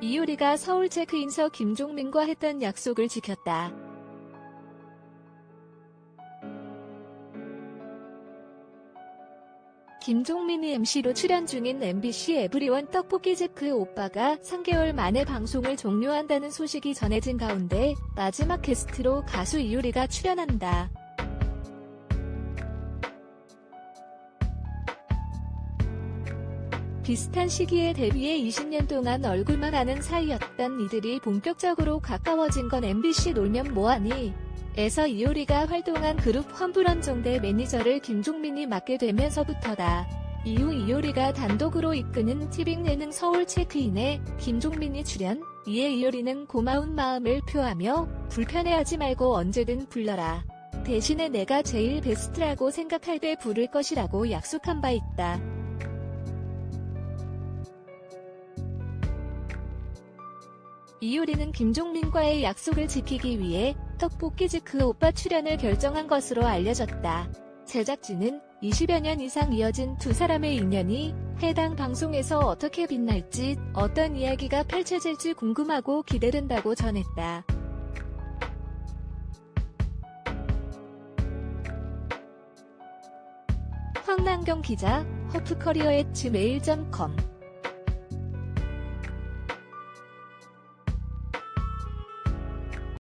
이효리가 서울 체크인서 김종민과 했던 약속을 지켰다. 김종민이 MC로 출연 중인 MBC 에브리원 떡볶이 제크 오빠가 3개월 만에 방송을 종료한다는 소식이 전해진 가운데 마지막 게스트로 가수 이효리가 출연한다. 비슷한 시기에 데뷔해 20년 동안 얼굴만 아는 사이였던 이들이 본격적으로 가까워진 건 MBC 놀면 뭐하니? 에서 이효리가 활동한 그룹 환불원정대 매니저를 김종민이 맡게 되면서부터다. 이후 이효리가 단독으로 이끄는 티빙 예능 서울 체크인에 김종민이 출연, 이에 이효리는 고마운 마음을 표하며 불편해하지 말고 언제든 불러라. 대신에 내가 제일 베스트라고 생각할 때 부를 것이라고 약속한 바 있다. 이효리는 김종민과의 약속을 지키기 위해 떡볶이즈 그 오빠 출연을 결정한 것으로 알려졌다. 제작진은 20여 년 이상 이어진 두 사람의 인연이 해당 방송에서 어떻게 빛날지 어떤 이야기가 펼쳐질지 궁금하고 기대된다고 전했다. 황남경 기자, 허프커리어 at gmail.com